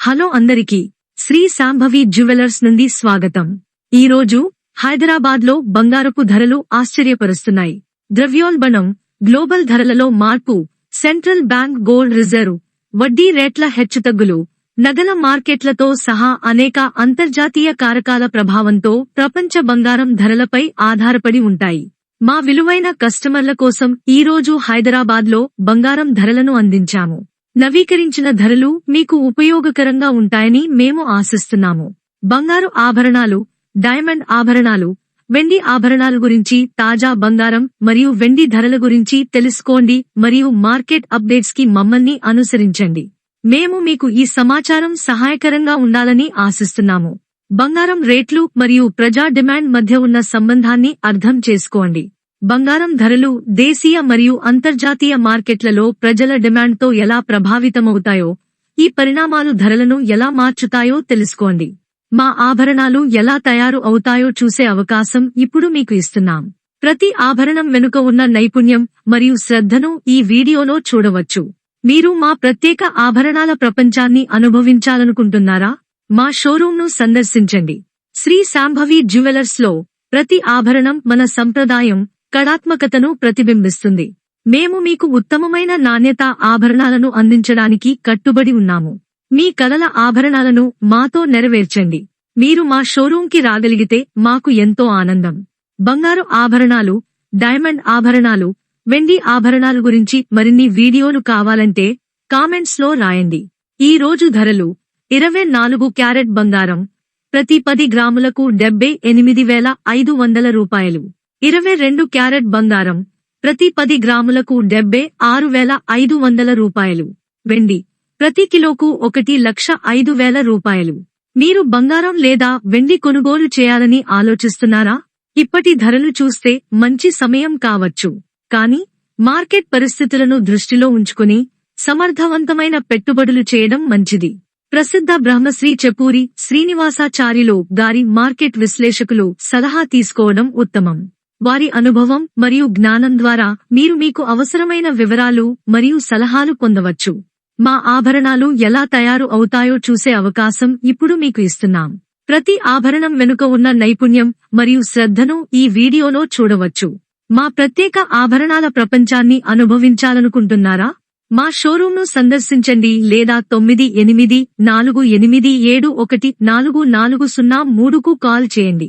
Hello అందరికీ Shri Shambhavi jewellers నుండి స్వాగతం. ఈ రోజు హైదరాబాద్లో బంగారపు ధరలు ఆశ్చర్యపరుస్తున్నాయి. ద్రవ్యోల్బణం గ్లోబల్ ధరలలో మార్పు సెంట్రల్ బ్యాంక్ గోల్డ్ రిజర్వ్ వడ్డీ రేట్ల హెచ్చుతగ్గులు నగల మార్కెట్లతో సహా అనేక అంతర్జాతీయ కారకాల ప్రభావంతో ప్రపంచ బంగారం ధరలపై ఆధారపడి ఉంటాయి. మా విలువైన కస్టమర్ల కోసం ఈ రోజు హైదరాబాద్లో బంగారం ధరలను అందించాము. నవీకరించిన ధరలు మీకు ఉపయోగకరంగా ఉంటాయని మేము ఆశిస్తున్నాము. బంగారు ఆభరణాలు డైమండ్ ఆభరణాలు వెండి ఆభరణాల గురించి తాజా బంగారం మరియు వెండి ధరల గురించి తెలుసుకోండి మరియు మార్కెట్ అప్డేట్స్కి మమ్మల్ని అనుసరించండి. మేము మీకు ఈ సమాచారం సహాయకరంగా ఉండాలని ఆశిస్తున్నాము. బంగారం రేట్లు మరియు ప్రజా డిమాండ్ మధ్య ఉన్న సంబంధాన్ని అర్థం చేసుకోండి. బంగారం ధరలు దేశీయ మరియు అంతర్జాతీయ మార్కెట్లలో ప్రజల డిమాండ్తో ఎలా ప్రభావితమవుతాయో ఈ పరిణామాలు ధరలను ఎలా మార్చుతాయో తెలుసుకోండి. మా ఆభరణాలు ఎలా తయారు అవుతాయో చూసే అవకాశం ఇప్పుడు మీకు ఇస్తున్నాం. ప్రతి ఆభరణం వెనుక ఉన్న నైపుణ్యం మరియు శ్రద్ధను ఈ వీడియోలో చూడవచ్చు. మీరు మా ప్రత్యేక ఆభరణాల ప్రపంచాన్ని అనుభవించాలనుకుంటున్నారా? మా షోరూంను సందర్శించండి. శ్రీ శాంభవి జ్యువెలర్స్లో ప్రతి ఆభరణం మన సంప్రదాయం కళాత్మకతను ప్రతిబింబిస్తుంది. మేము మీకు ఉత్తమమైన నాణ్యత ఆభరణాలను అందించడానికి కట్టుబడి ఉన్నాము. మీ కలల ఆభరణాలను మాతో నెరవేర్చండి. మీరు మా షోరూంకి రాగలిగితే మాకు ఎంతో ఆనందం. బంగారు ఆభరణాలు డైమండ్ ఆభరణాలు వెండి ఆభరణాల గురించి మరిన్ని వీడియోలు కావాలంటే కామెంట్స్లో రాయండి. ఈ రోజు ధరలు ఇరవై నాలుగు క్యారెట్ బంగారం ప్రతి పది గ్రాములకు డెబ్బై ఎనిమిది వేల ఐదు వందల రూపాయలు. ఇరవై రెండు క్యారెట్ బంగారం ప్రతి పది గ్రాములకు డెబ్బై ఆరు వేల ఐదు వందల రూపాయలు. వెండి ప్రతి కిలోకు ఒకటి లక్ష ఐదు వేల రూపాయలు. మీరు బంగారం లేదా వెండి కొనుగోలు చేయాలని ఆలోచిస్తున్నారా? ఇప్పటి ధరలు చూస్తే మంచి సమయం కావచ్చు. కానీ మార్కెట్ పరిస్థితులను దృష్టిలో ఉంచుకుని సమర్థవంతమైన పెట్టుబడులు చేయడం మంచిది. ప్రసిద్ధ బ్రహ్మశ్రీ చెపూరి శ్రీనివాసాచార్యులు గారి మార్కెట్ విశ్లేషకులు సలహా తీసుకోవడం ఉత్తమం. వారి అనుభవం మరియు జ్ఞానం ద్వారా మీరు మీకు అవసరమైన వివరాలు మరియు సలహాలు పొందవచ్చు. మా ఆభరణాలు ఎలా తయారు అవుతాయో చూసే అవకాశం ఇప్పుడు మీకు ఇస్తున్నాం. ప్రతి ఆభరణం వెనుక ఉన్న నైపుణ్యం మరియు శ్రద్ధను ఈ వీడియోలో చూడవచ్చు. మా ప్రత్యేక ఆభరణాల ప్రపంచాన్ని అనుభవించాలనుకుంటున్నారా? మా షోరూంను సందర్శించండి లేదా తొమ్మిది ఎనిమిది నాలుగు ఎనిమిది ఏడు ఒకటి నాలుగు నాలుగు సున్నా మూడుకు కాల్ చేయండి.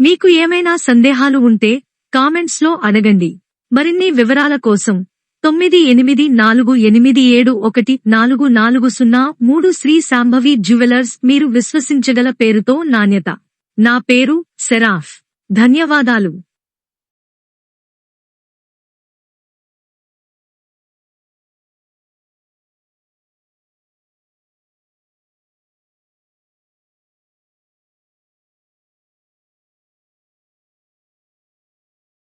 మీకు ఏమైనా సందేహాలు ఉంటే కామెంట్స్లో అడగండి. మరిన్ని వివరాల కోసం తొమ్మిది ఎనిమిది నాలుగు ఎనిమిది ఏడు ఒకటి నాలుగు నాలుగు సున్నా మూడు శ్రీ శాంభవి జ్యువెలర్స్ మీరు విశ్వసించగల పేరుతో నాణ్యత. నా పేరు సెరాఫ్. ధన్యవాదాలు.